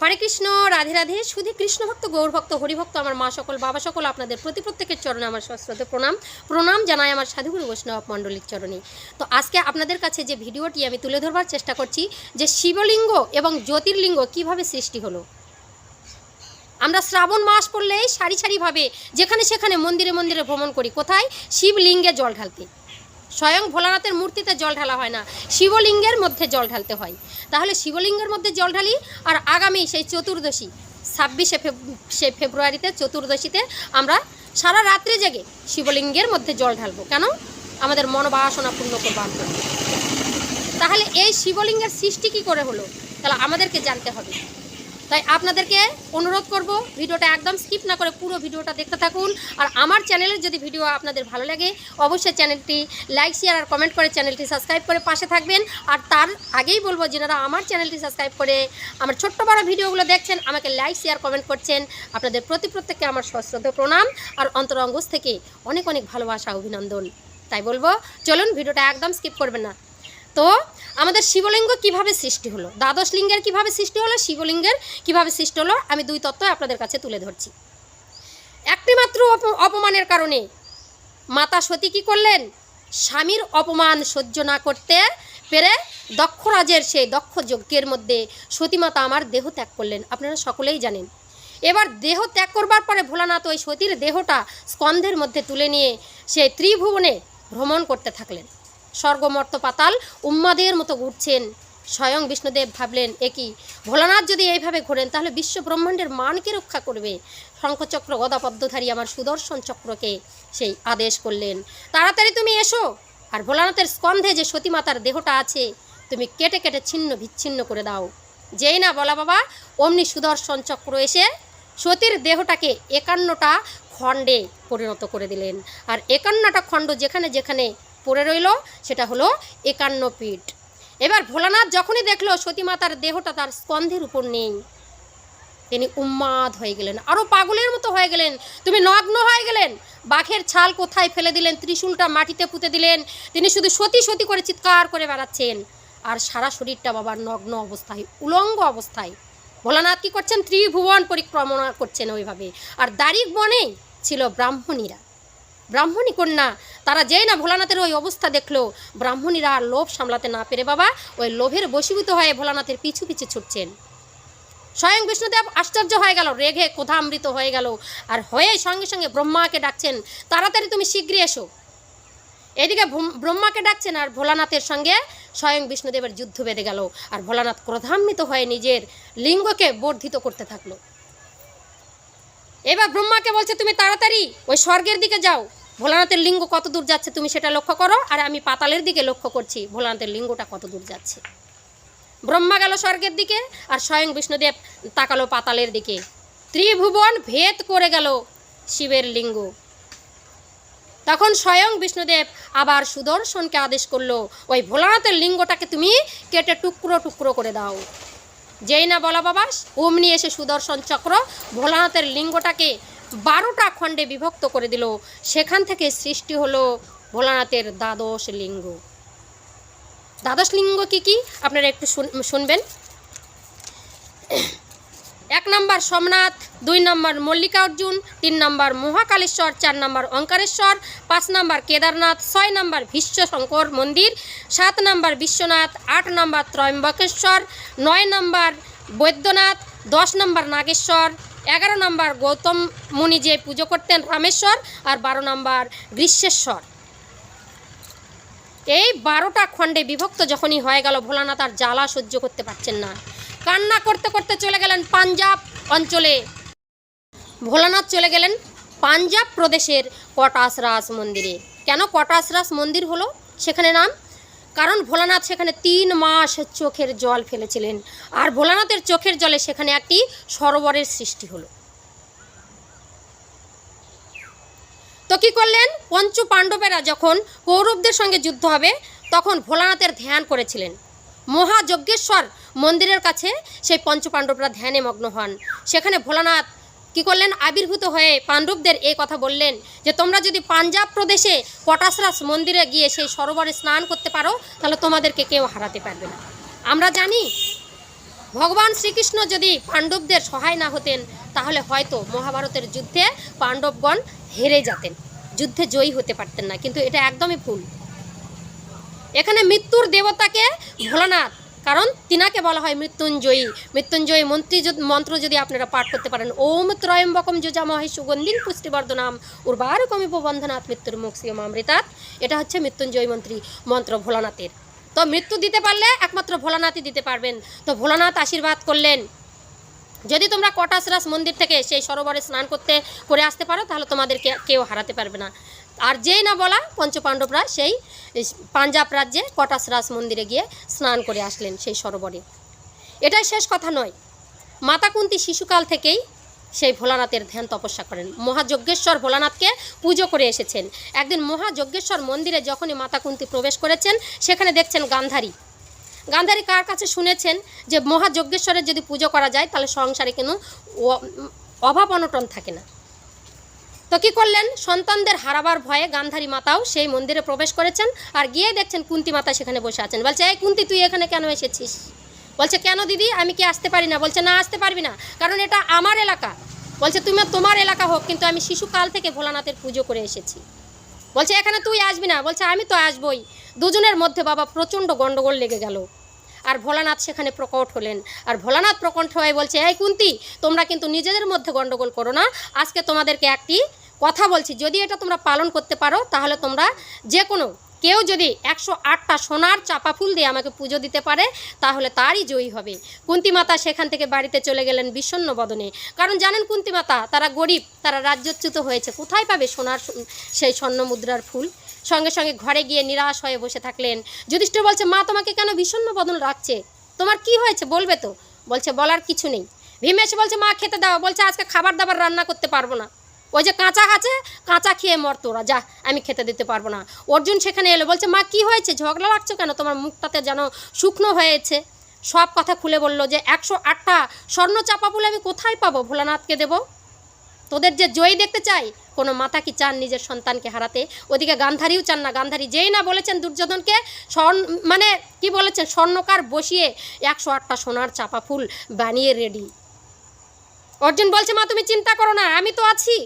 হরে কৃষ্ণ, রাধে রাধে শুধু কৃষ্ণ ভক্ত, গৌর ভক্ত, হরিভক্ত, আমার মা সকল, বাবা সকল, আপনাদের প্রতি প্রত্যেকের চরণে আমার সশ্রদ্ধ প্রণাম। প্রণাম জানাই আমার সাধুগুরু বৈষ্ণব মণ্ডলীর চরণে। তো আজকে আপনাদের কাছে যে ভিডিওটি আমি তুলে ধরবার চেষ্টা করছি, যে শিবলিঙ্গ এবং জ্যোতির্লিঙ্গ কীভাবে সৃষ্টি হলো। আমরা শ্রাবণ মাস পড়লেই সারি সারিভাবে যেখানে সেখানে মন্দিরে মন্দিরে ভ্রমণ করি। কোথায়? শিবলিঙ্গে জল ঢালতে। স্বয়ং ভোলানাথের মূর্তিতে জল ঢালা হয় না, শিবলিঙ্গের মধ্যে জল ঢালতে হয়। তাহলে শিবলিঙ্গের মধ্যে জল ঢালি আর আগামী সেই চতুর্দশী, ছাব্বিশে সে ফেব্রুয়ারিতে, চতুর্দশীতে আমরা সারা রাত্রি জেগে শিবলিঙ্গের মধ্যে জল ঢালবো। কেন? আমাদের মনোবাসনা পূর্ণ জন্য। তাহলে এই শিবলিঙ্গের সৃষ্টি কী করে হলো? তাহলে আমাদেরকে জানতে হবে। তাই আপনাদেরকে অনুরোধ করব ভিডিওটা একদম স্কিপ না করে পুরো ভিডিওটা দেখতে থাকুন। আর আমার চ্যানেলের যদি ভিডিও আপনাদের ভালো লাগে, অবশ্যই চ্যানেলটি লাইক, শেয়ার আর কমেন্ট করে চ্যানেলটি সাবস্ক্রাইব করে পাশে থাকবেন। আর তার আগেই বলব, যেনারা আমার চ্যানেলটি সাবস্ক্রাইব করে আমার ছোট্ট বড় ভিডিওগুলো দেখছেন, আমাকে লাইক, শেয়ার, কমেন্ট করছেন। আপনাদের প্রতি প্রত্যেককে আমার সশ্রদ্ধ প্রণাম। আর অন্তরঙ্গজ থেকে অনেক অনেক ভালোবাসা, অভিনন্দন। তাই বলব, চলুন ভিডিওটা একদম স্কিপ করবেন না। তো আমাদের শিবলিঙ্গ কীভাবে সৃষ্টি হলো? দ্বাদশ লিঙ্গের কীভাবে সৃষ্টি হলো? শিবলিঙ্গের কীভাবে সৃষ্টি হলো? আমি দুই তত্ত্ব আপনাদের কাছে তুলে ধরছি। একটি মাত্র অপ- অপমানের কারণে মাতা সতী কী করলেন? স্বামীর অপমান সহ্য না করতে পেরে দক্ষরাজের সেই দক্ষ যজ্ঞের মধ্যে সতীমাতা আমার দেহ ত্যাগ করলেন। আপনারা সকলেই জানেন। এবার দেহ ত্যাগ করবার পরে ভোলানাথ ওই সতীর দেহটা স্কন্ধের মধ্যে তুলে নিয়ে সেই ত্রিভুবনে ভ্রমণ করতে থাকলেন। স্বর্গমর্ত পাতাল উম্মাদের মতো ঘুরছেন। স্বয়ং বিষ্ণুদেব ভাবলেন একই ভোলানাথ যদি এইভাবে ঘোরেন, তাহলে বিশ্ব ব্রহ্মাণ্ডের মানকে রক্ষা করবে। শঙ্খচক্র গদাপদ্মধারী আমার সুদর্শন চক্রকে সেই আদেশ করলেন। তাড়াতাড়ি তুমি এসো। আর ভোলানাথের স্কন্ধে যে সতীমাতার দেহটা আছে, তুমি কেটে কেটে ছিন্ন বিচ্ছিন্ন করে দাও। যেই না বলা বাবা, অমনি সুদর্শন চক্র এসে সতীর দেহটাকে একান্নটা খণ্ডে পরিণত করে দিলেন। আর একান্নটা খণ্ড যেখানে যেখানে পড়ে রইল, সেটা হলো একান্ন পীঠ এবার ভোলানাথ যখনই দেখল সতীমাতার দেহটা তার স্কন্ধের উপর নেই, তিনি উন্মাদ হয়ে গেলেন। আরও পাগলের মতো হয়ে গেলেন। তুমি নগ্ন হয়ে গেলেন। বাঘের ছাল কোথায় ফেলে দিলেন? ত্রিশূলটা মাটিতে পুঁতে দিলেন। তিনি শুধু সতী সতী করে চিৎকার করে বেড়াচ্ছেন। আর সারা শরীরটা বাবার নগ্ন অবস্থায়, উলঙ্গ অবস্থায়। ভোলানাথ কী করছেন? ত্রিভুবন পরিক্রমণা করছেন ওইভাবে। আর দারিক বনে ছিল ব্রাহ্মণীরা। ব্রাহ্মণী কন্যা, তারা যেই না ভোলানাথের ওই অবস্থা দেখল, ব্রাহ্মণীরা আর লোভ সামলাতে না পেরে বাবা, ওই লোভের বশীভূত হয়ে ভোলানাথের পিছু পিছু ছুটছেন। স্বয়ং বিষ্ণুদেব আশ্চর্য হয়ে গেল, রেগে কোধামৃত হয়ে গেল, আর হয়ে সঙ্গে সঙ্গে ব্রহ্মাকে ডাকছেন, তাড়াতাড়ি তুমি শীঘ্রই এসো। এদিকে ব্রহ্মাকে ডাকছেন আর ভোলানাথের সঙ্গে স্বয়ং বিষ্ণুদেবের যুদ্ধ বেঁধে গেল, আর ভোলানাথ ক্রোধান্বিত হয়ে নিজের লিঙ্গকে বর্ধিত করতে থাকল। এবার ব্রহ্মাকে বলছে, তুমি তাড়াতাড়ি ওই স্বর্গের দিকে যাও। ভোলানাথের লিঙ্গ কত দূর যাচ্ছে তুমি সেটা লক্ষ্য করো, আর আমি পাতালের দিকে লক্ষ্য করছি, ভোলানাথের লিঙ্গটা কত দূর যাচ্ছে। ব্রহ্মা গেল স্বর্গের দিকে, আর স্বয়ং বিষ্ণুদেব তাকালো পাতালের দিকে। ত্রিভুবন ভেদ করে গেল শিবের লিঙ্গ। তখন স্বয়ং বিষ্ণুদেব আবার সুদর্শনকে আদেশ করল, ওই ভোলানাথের লিঙ্গটাকে তুমি কেটে টুকরো টুকরো করে দাও। যেই না বলা বাবা, অমনি এসে সুদর্শন চক্র ভোলানাথের লিঙ্গটাকে বারোটা খণ্ডে বিভক্ত করে দিল। সেখান থেকে সৃষ্টি হলো ভোলানাথের দ্বাদশ লিঙ্গ। দ্বাদশ লিঙ্গ কি কি? আপনারা একটু শুন- শুনবেন। এক নম্বর সোমনাথ, দুই নম্বর মল্লিকা অর্জুন তিন নম্বর মহাকালেশ্বর, চার নম্বর অঙ্কারেশ্বর, পাঁচ নম্বর কেদারনাথ, ছয় নম্বর শঙ্কর মন্দির, সাত নম্বর বিশ্বনাথ, আট নম্বর ত্রয়ম্বকেশ্বর, নয় নম্বর বৈদ্যনাথ, দশ নম্বর নাগেশ্বর, এগারো নম্বর গৌতম মুনি যে পুজো করতেন রামেশ্বর আর বারো নম্বর গ্রীষ্মেশ্বর। এই বারোটা খণ্ডে বিভক্ত যখনই হয়ে গেল, ভোলানাথ আর জ্বালা সহ্য করতে পারছেন না। কান্না করতে করতে চলে গেলেন পাঞ্জাব অঞ্চলে। ভোলানাথ চলে গেলেন পাঞ্জাব প্রদেশের কটাসরাস মন্দিরে। কেন কটাসরাস মন্দির হলো? সেখানে নাম? কারণ ভোলানাথ সেখানে তিন মাস চোখের জল ফেলেছিলেন। আর ভোলানাথের চোখের জলে সেখানে একটি সরোবরের সৃষ্টি হলো। তো কী করলেন? পঞ্চ পাণ্ডবেরা যখন কৌরবদের সঙ্গে যুদ্ধ হবে, তখন ভোলানাথের ধ্যান করেছিলেন। মহাযজ্ঞেশ্বর মন্দিরের কাছে সেই পঞ্চপাণ্ডবরা ধ্যানে মগ্ন হন। সেখানে ভোলানাথ কি করলেন? আবির্ভূত হয়ে পাণ্ডবদের এই কথা বললেন যে, তোমরা যদি পাঞ্জাব প্রদেশে কটাসরাস মন্দিরে গিয়ে সেই সরোবরে স্নান করতে পারো, তাহলে তোমাদেরকে কেউ হারাতে পারবে না। আমরা জানি ভগবান শ্রীকৃষ্ণ যদি পাণ্ডবদের সহায় না হতেন, তাহলে হয়তো মহাভারতের যুদ্ধে পাণ্ডবগণ হেরে যেতেন। যুদ্ধে জয়ী হতে পারতেন না, কিন্তু এটা একদমই ভুল। এখানে মৃত্যুর দেবতাকে ভোলানাথ, কারণ তিনাকে বলা হয় মৃত্যুঞ্জয়ী। মৃত্যুঞ্জয়ী মন্ত্রী মন্ত্র যদি আপনারা পাঠ করতে পারেন, ওম ত্রয়ম্বকম যুজামহে সুগন্ধিন পুষ্টিবর্ধনাম, উর্বারকমিব বন্ধনাথ মৃত্যুর মুক্ষিয়ম অমৃতাৎ। এটা হচ্ছে মৃত্যুঞ্জয়ী মন্ত্রী, মন্ত্র ভোলানাথের। তো মৃত্যু দিতে পারলে একমাত্র ভোলানাথই দিতে পারবেন। তো ভোলানাথ আশীর্বাদ করলেন। যদি তোমরা কটাসরাস মন্দির থেকে সেই সরোবরে স্নান করতে, করে আসতে পারো, তাহলে তোমাদেরকে কেউ হারাতে পারবে না। আর যেই না বলা পঞ্চপাণ্ডবরা সেই পাঞ্জাব রাজ্যে কটাসরাস মন্দিরে গিয়ে স্নান করে আসলেন সেই সরোবরে। এটাই শেষ কথা নয় মাতা কুন্তি শিশুকাল থেকেই সেই ভোলানাথের ধ্যান তপস্যা করেন। মহাযজ্ঞেশ্বর ভোলানাথকে পুজো করে এসেছেন। একদিন মহাযজ্ঞেশ্বর মন্দিরে যখনই মাতা কুন্তি প্রবেশ করেছেন, সেখানে দেখছেন গান্ধারী। গান্ধারী কার কাছে শুনেছেন যে মহাযজ্ঞেশ্বরের যদি পুজো করা যায়, তাহলে সংসারে কোনো অভাব অনটন থাকে না। তো কি করলেন? সন্তানদের হারাবার ভয়ে গান্ধারী মাতাও সেই মন্দিরে প্রবেশ করেছেন আর গিয়ে দেখছেন কুন্তি মাতা সেখানে বসে আছেন। বলছে, এই কুন্তি, তুই এখানে কেন এসেছিস? বলছে, কেন দিদি? আমি কি আসতে পারি না? বলছে, না, আসতে পারবি না, কারণ এটা আমার এলাকা। বলছে তুমি তোমার এলাকা হোক, কিন্তু আমি শিশুকাল থেকে ভোলানাথের পুজো করে এসেছি। বলছে, এখানে তুই আসবি না? বলছে, আমি তো আসবই। দুজনের মধ্যে বাবা প্রচণ্ড গণ্ডগোল লেগে গেল। আর ভোলানাথ সেখানে প্রকট হলেন। আর ভোলানাথ প্রকট হয়ে বলছে, এই কুন্তি, তোমরা কিন্তু নিজেদের মধ্যে গণ্ডগোল করো না। আজকে তোমাদেরকে একটি কথা বলছি, যদি এটা তোমরা পালন করতে পারো, তাহলে তোমরা যে কোনো কেউ যদি একশো আটটা সোনার চাপা ফুল দিয়ে আমাকে পুজো দিতে পারে, তাহলে তারই জয়ী হবে। কুন্তি মাতা সেখান থেকে বাড়িতে চলে গেলেন বিষণ্ণ বদনে। কারণ জানেন কুন্তি মাতা, তারা গরিব, তারা রাজ্যচ্যুত হয়েছে, কোথায় পাবে সোনার সেই স্বর্ণ মুদ্রার ফুল? সঙ্গে সঙ্গে ঘরে গিয়ে নিরাশ হয়ে বসে থাকলেন। যুধিষ্ঠির বলছে, মা, তোমাকে কেন বিষণ্ণ বদন রাখছে? তোমার কি হয়েছে, বলবে তো? বলছে, বলার কিছু নেই। ভীম এসে বলছে, মা, খেতে দাও। বলছে, আজকে খাবার দাবার রান্না করতে পারব না। ওই যে কাঁচা আছে, কাঁচা খেয়ে মর তোরা, যা, আমি খেতে দিতে পারব না। অর্জুন সেখানে এলো, বলছে, মা, কি হয়েছে? ঝগড়া লাগছো কেন? তোমার মুখটাতে যেন শুকনো হয়েছে। সব কথা খুলে বলল যে, একশো আটটা স্বর্ণ চাপা ফুল আমি কোথায় পাবো? ভোলানাথকে দেবো? তোদের যে জয়ী দেখতে চাই, কোনো মাতা কি চান নিজের সন্তানকে হারাতে? ওদিকে গান্ধারীও চান না। গান্ধারী যেই না বলেছেন দুর্যোধনকে, স্বর্ণ মানে কি বলেছেন, স্বর্ণকার বসিয়ে একশো আটটা সোনার চাপা ফুল বানিয়ে রেডি অর্জুন বলছে, মা, তুমি চিন্তা করো না, আমি তো আছি।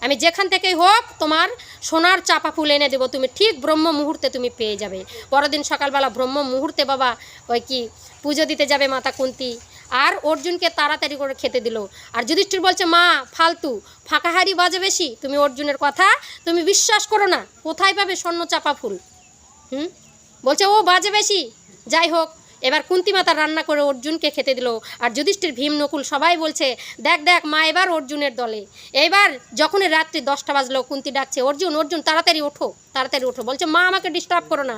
আমি যেখান থেকেই হোক তোমার সোনার চাপা ফুল এনে দেবো। তুমি ঠিক ব্রহ্ম মুহূর্তে তুমি পেয়ে যাবে। পরদিন সকালবেলা ব্রহ্ম মুহূর্তে বাবা ওই কি পুজো দিতে যাবে মাতা কুন্তি। আর অর্জুনকে তাড়াতাড়ি করে খেতে দিল। আর যুধিষ্ঠির বলছে, মা, ফালতু ফাঁকাহারি বাজে বেশি। তুমি অর্জুনের কথা তুমি বিশ্বাস করো না। কোথায় পাবে স্বর্ণ চাপা ফুল? হুম? বলছে, ও, বাজে বেশি। যাই হোক এবার কুন্তি মাতা রান্না করে অর্জুনকে খেতে দিল। আর যুধিষ্ঠির ভীম, নকুল সবাই বলছে, দেখ দেখ, মা এবার অর্জুনের দলে। এইবার যখনই রাত্রি দশটা বাজলো, কুন্তি ডাকছে, অর্জুন অর্জুন, তাড়াতাড়ি ওঠো তাড়াতাড়ি ওঠো। বলছে, মা আমাকে ডিস্টার্ব করো না।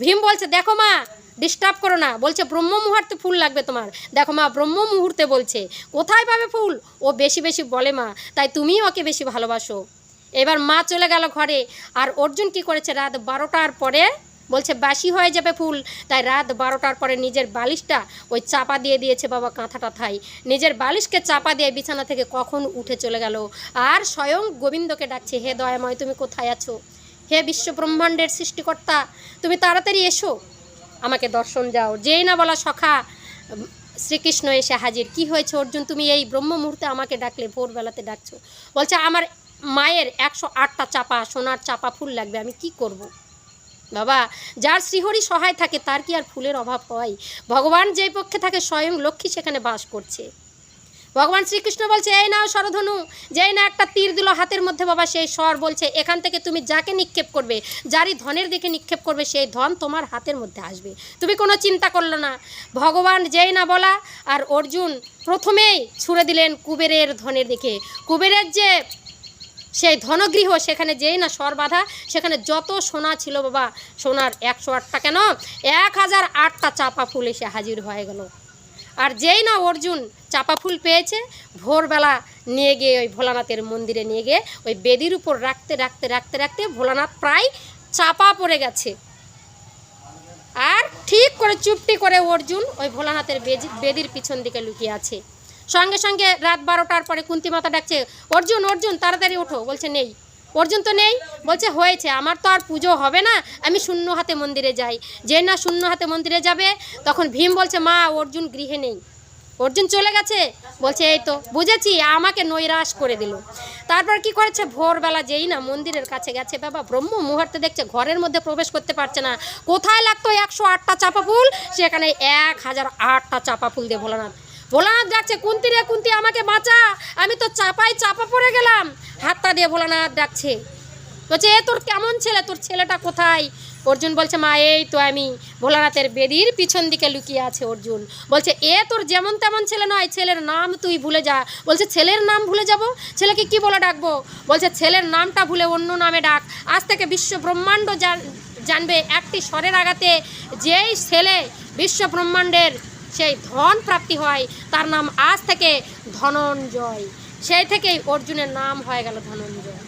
ভীম বলছে, দেখো মা ডিস্টার্ব করো না। বলছে, ব্রহ্ম মুহূর্তে ফুল লাগবে তোমার। দেখো মা, ব্রহ্ম মুহূর্তে বলছে, কোথায় পাবে ফুল? ও বেশি বেশি বলে, মা, তাই তুমিও ওকে বেশি ভালোবাসো। এবার মা চলে গেল ঘরে, আর অর্জুন কি করেছে, রাত বারোটার পরে বলছে বাসি হয়ে যাবে ফুল। তাই রাত বারোটার পরে নিজের বালিশটা ওই চাপা দিয়ে দিয়েছে বাবা কাঁথাটা থাই নিজের বালিশকে চাপা দিয়ে বিছানা থেকে কখন উঠে চলে গেল? আর স্বয়ং গোবিন্দকে ডাকছে, হে দয়াময়, তুমি কোথায় আছো? হে বিশ্ব ব্রহ্মাণ্ডের সৃষ্টিকর্তা, তুমি তাড়াতাড়ি এসো। আমাকে দর্শন যাও। যেই না বলা সখা, শ্রীকৃষ্ণ এসে হাজির। কি হয়েছে অর্জুন, তুমি এই ব্রহ্ম মুহূর্তে আমাকে ডাকলে, ভোরবেলাতে ডাকছো? বলছে, আমার মায়ের একশো আটটা চাপা, সোনার চাপা ফুল লাগবে, আমি কি করব। বাবা, যার শ্রীহরি সহায় থাকে তার কি আর ফুলের অভাব হয়? ভগবান যেই পক্ষে থাকে স্বয়ং লক্ষ্মী সেখানে বাস করছে। ভগবান শ্রীকৃষ্ণ বলছে, এই নাও স্বরধনু যেই না একটা তীর দিল হাতের মধ্যে বাবা, সেই স্বর বলছে, এখান থেকে তুমি যাকে নিক্ষেপ করবে, যারই ধনের দিকে নিক্ষেপ করবে, সেই ধন তোমার হাতের মধ্যে আসবে। তুমি কোনো চিন্তা করল না। ভগবান যেই না বলা, আর অর্জুন প্রথমেই ছুড়ে দিলেন কুবেরের ধনের দিকে। কুবেরের যে সেই ধনগৃহ সেখানে যেই না স্বর বাঁধা, সেখানে যত সোনা ছিল বাবা, সোনার একশো আটটা কেন? এক হাজার আটটা চাপা ফুল এসে হাজির হয়ে গেল। আর যেই না অর্জুন চাপা ফুল পেয়েছে, ভোরবেলা নিয়ে গিয়ে ওই ভোলানাথের মন্দিরে নিয়ে গিয়ে ওই বেদির উপর রাখতে রাখতে রাখতে রাখতে ভোলানাথ প্রায় চাপা পড়ে গেছে। আর ঠিক করে চুপটি করে অর্জুন ওই ভোলানাথের বেদির পিছন দিকে লুকিয়ে আছে। সঙ্গে সঙ্গে রাত বারোটার পরে কুন্তি মাতা ডাকছে, অর্জুন অর্জুন, তাড়াতাড়ি ওঠো। বলছে, নেই। অর্জুন তো নেই? বলছে, হয়েছে, আমার তো আর পুজো হবে না, আমি শূন্য হাতে মন্দিরে যাই। যে না শূন্য হাতে মন্দিরে যাবে, তখন ভীম বলছে, মা, অর্জুন গৃহে নেই। অর্জুন চলে গেছে? বলছে, এই তো, বুঝেছি, আমাকে নৈরাশ করে দিল। তারপর কি করেছে? ভোরবেলা যেই না মন্দিরের কাছে গেছে, বাবা, ব্রহ্ম মুহূর্তে দেখছে ঘরের মধ্যে প্রবেশ করতে পারছে না। কোথায় লাগতো একশো আটটা চাপা ফুল? সেখানে এক হাজার আটটা চাপা ফুল দিয়ে ভোলানাথ। ভোলানাথ ডাকছে, কুন্তি রে কুন্তি, আমাকে বাঁচা। আমি তো চাপাই চাপা পড়ে গেলাম। হাতটা দিয়ে ভোলানাথ ডাকছে। বলছে, এ তোর কেমন ছেলে? তোর ছেলেটা কোথায়? অর্জুন বলছে, মা, এই তো আমি ভোলানাথের বেদির পিছন দিকে লুকিয়ে আছে অর্জুন। বলছে, এ তোর যেমন তেমন ছেলে নয়, ছেলের নাম তুই ভুলে যা। বলছে, ছেলের নাম ভুলে যাব? ছেলেকে কি বলে ডাকবো? বলছে, ছেলের নামটা ভুলে অন্য নামে ডাক। আজ থেকে বিশ্ব ব্রহ্মাণ্ড জান- জানবে একটি স্বরের আঘাতে যেই ছেলে বিশ্ব ব্রহ্মাণ্ডের সেই ধন প্রাপ্তি হয়, তার নাম আজ থেকে ধনঞ্জয়। সেই থেকেই অর্জুনের নাম হয়ে গেল ধনঞ্জয়।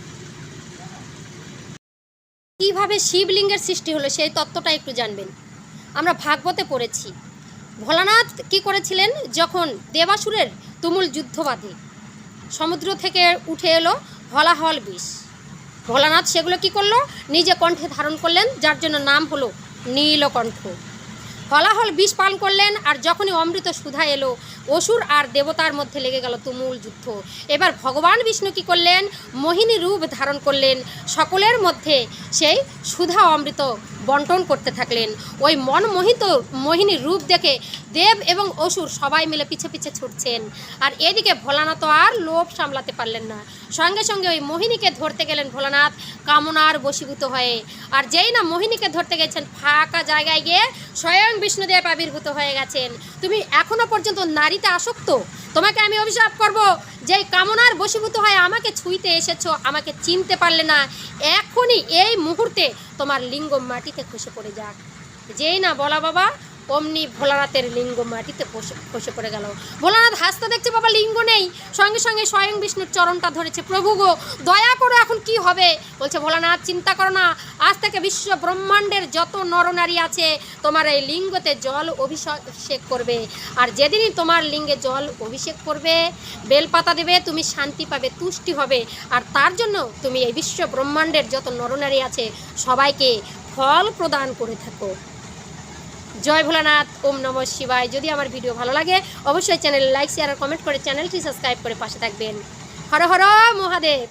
কীভাবে শিবলিঙ্গের সৃষ্টি হলো সেই তত্ত্বটা একটু জানবেন। আমরা ভাগবতে পড়েছি। ভোলানাথ কি করেছিলেন? যখন দেবাসুরের তুমুল যুদ্ধ বাঁধে, সমুদ্র থেকে উঠে এলো হলাহল বিষ। ভোলানাথ সেগুলো কি করল? নিজে কণ্ঠে ধারণ করলেন, যার জন্য নাম হলো নীলকণ্ঠ। হলাহল বিষ পান করলেন আর যখনই অমৃত সুধা এলো, অসুর আর দেবতার মধ্যে লেগে গেল তুমুল যুদ্ধ। এবার ভগবান বিষ্ণু কি করলেন? মোহিনী রূপ ধারণ করলেন। সকলের মধ্যে সেই সুধা অমৃত বন্টন করতে থাকলেন। ওই মনমোহিত মোহিনী রূপ দেখে দেব এবং অসুর সবাই মিলে পিছে পিছে ছুটছেন। আর এদিকে ভোলানাথ আর লোভ সামলাতে পারলেন না। সঙ্গে সঙ্গে ওই মোহিনীকে ধরতে গেলেন ভোলানাথ কামনার বশীভূত হয়ে। আর যেই না মোহিনীকে ধরতে গেছেন, ফাঁকা জায়গায় গিয়ে স্বয়ং বিষ্ণুদেব আবির্ভূত হয়ে গেছেন। তুমি এখনও পর্যন্ত নারীতে আসক্ত? তোমাকে আমি অভিশাপ করব। যেই কামনার বশীভূত হয় আমাকে ছুঁইতে এসেছ, আমাকে চিনতে পারলে না, এখনই এই মুহূর্তে তোমার লিঙ্গ মাটিতে খসে পড়ে যাক। যেই না বলা বাবা অমনি ভোলানাথের লিঙ্গ মাটিতে বসে খসে পড়ে গেল। ভোলানাথ হাসতে দেখছে বাবা লিঙ্গ নেই। সঙ্গে সঙ্গে স্বয়ং বিষ্ণুর চরণটা ধরেছে, প্রভু গো, দয়া করো এখন কি হবে? বলছে, ভোলানাথ, চিন্তা করো না। আজ থেকে বিশ্ব ব্রহ্মাণ্ডের যত নরনারী আছে, তোমার এই লিঙ্গতে জল অভিষেক করবে। আর যেদিনই তোমার লিঙ্গে জল অভিষেক করবে, বেলপাতা দেবে, তুমি শান্তি পাবে, তুষ্টি হবে। আর তার জন্য তুমি এই বিশ্ব ব্রহ্মাণ্ডের যত নরনারী আছে, সবাইকে ফল প্রদান করে থাকো। জয় ভোলানাথ, ওম নম শিবায়। যদি আমার ভিডিও ভালো লাগে, অবশ্যই চ্যানেল লাইক শেয়ার আর কমেন্ট করে চ্যানেলটি সাবস্ক্রাইব করে পাশে থাকবেন। হর হর মহাদেব।